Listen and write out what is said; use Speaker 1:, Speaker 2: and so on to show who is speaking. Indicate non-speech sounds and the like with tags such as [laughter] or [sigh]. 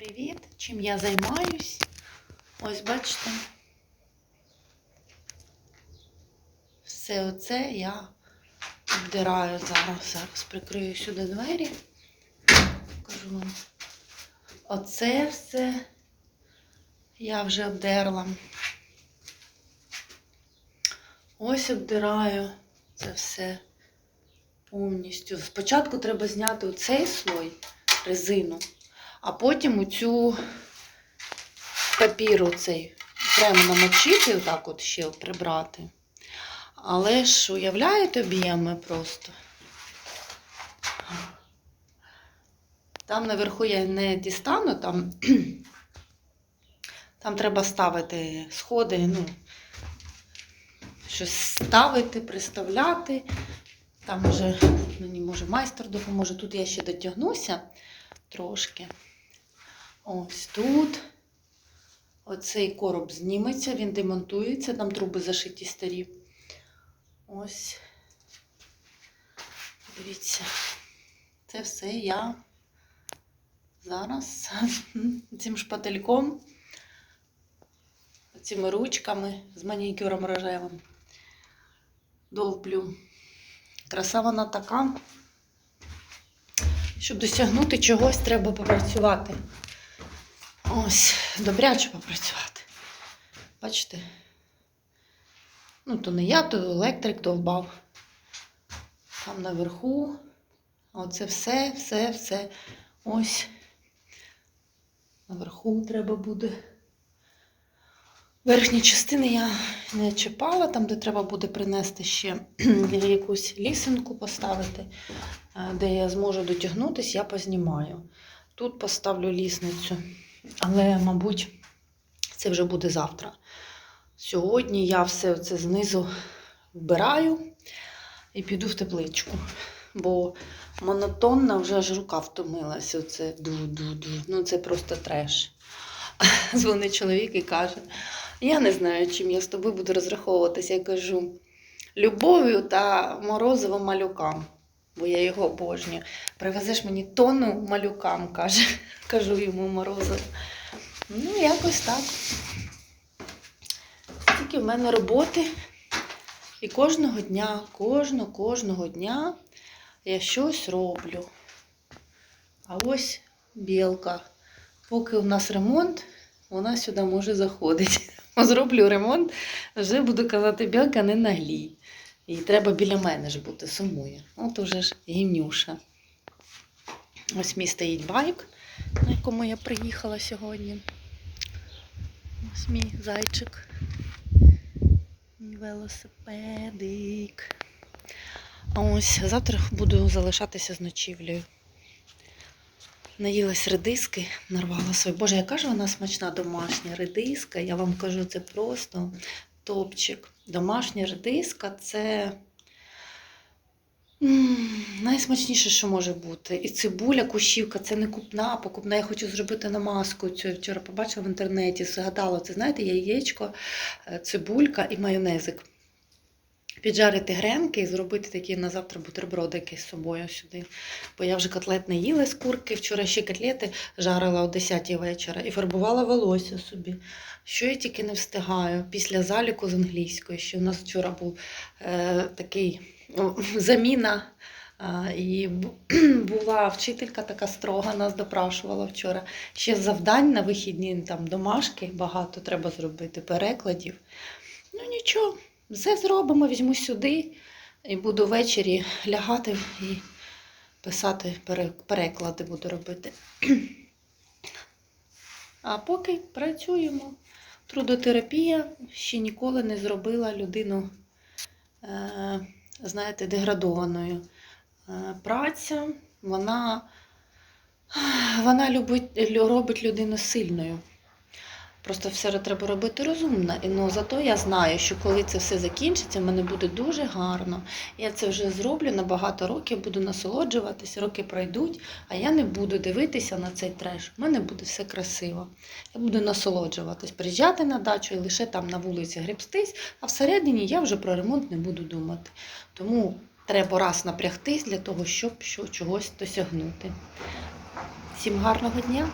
Speaker 1: Привіт! Чим я займаюсь? Ось бачите. Все оце я обдираю зараз. Зараз прикрию сюди двері. Покажу вам. Оце все я вже обдерла. Ось обдираю це все повністю. Спочатку треба зняти оцей слой резину, а потім оцю папір оцей прямо намочити, отак от ще прибрати. Але ж уявляєте об'єми просто. Там наверху я не дістану, там, [clears throat] там треба ставити сходи, ну, щось ставити, приставляти. Там може мені може майстер допоможе. Тут я ще дотягнуся трошки. Ось тут. Оцей короб зніметься, він демонтується, там труби зашиті старі. Ось. Дивіться, це все я зараз [laughs] цим шпательком, цими ручками з манікюром рожевим довблю. Краса вона така. Щоб досягнути чогось, треба попрацювати. Ось, добряче попрацювати. Бачите? Ну, то не я, то електрик довбав. Там наверху. Оце все, все, все. Ось. Наверху треба буде. Верхні частини я не чіпала, там, де треба буде принести ще [clears throat] якусь лісенку поставити, е, де я зможу дотягнутися, я познімаю. Тут поставлю лісницю, але, мабуть, це вже буде завтра. Сьогодні я все це знизу вбираю і піду в тепличку, бо монотонно вже аж рука втомилася. Оце ду-ду-ду. Ну це просто треш. [laughs] Дзвонить чоловік і каже: я не знаю, чим я з тобою буду розраховуватися. Я кажу, любов'ю та морозивом малюкам, бо я його обожнюю. Привезеш мені тонну малюкам, каже, [laughs] кажу йому морозиво. Ну, якось так. Стільки в мене роботи. І кожного дня, кожного, кожного дня я щось роблю. А ось білка. Поки у нас ремонт, вона сюди може заходити. [laughs] Зроблю ремонт, вже буду казати, білка не наглій. І треба біля мене ж бути, сумує. От уже ж гімнюша. Ось мій стоїть байк, на якому я приїхала сьогодні. Ось мій зайчик. Мій велосипедик. А ось завтра буду залишатися з ночівлею. Наїлась редиски, нарвала свою. Боже, яка ж вона смачна домашня редиска. Я вам кажу, це просто топчик. Домашня редиска це найсмачніше, що може бути. І цибуля, кущівка, це не купна, покупна. Я хочу зробити намазку. Цю вчора побачила в інтернеті, згадала, це знаєте, яєчко, е, цибулька і майонезик. Піджарити гренки і зробити такі на завтра бутербродики з собою сюди. Бо я вже котлет не їла з курки. Вчора ще котлети жарила о 10 вечора і фарбувала волосся собі. Що я тільки не встигаю після заліку з англійської. Що у нас вчора був е, такий [laughs] заміна. І [clears throat] була вчителька така строга, нас допрашувала вчора. Ще завдань на вихідні, там домашки багато треба зробити, перекладів. Ну нічого. Все зробимо, візьму сюди і буду ввечері лягати і писати переклади буду робити. [clears throat] А поки працюємо. Трудотерапія ще ніколи не зробила людину, е, знаєте, деградованою. Е, Праця, вона, вона любить, робить людину сильною. Просто все треба робити розумно. І ну, зато я знаю, що коли це все закінчиться, в мене буде дуже гарно. Я це вже зроблю на багато років, буду насолоджуватися, роки пройдуть, а я не буду дивитися на цей треш. У мене буде все красиво. Я буду насолоджуватись, приїжджати на дачу і лише там на вулиці гребстись, а всередині я вже про ремонт не буду думати. Тому треба раз напрягтись для того, щоб що- чогось досягнути. Всім гарного дня!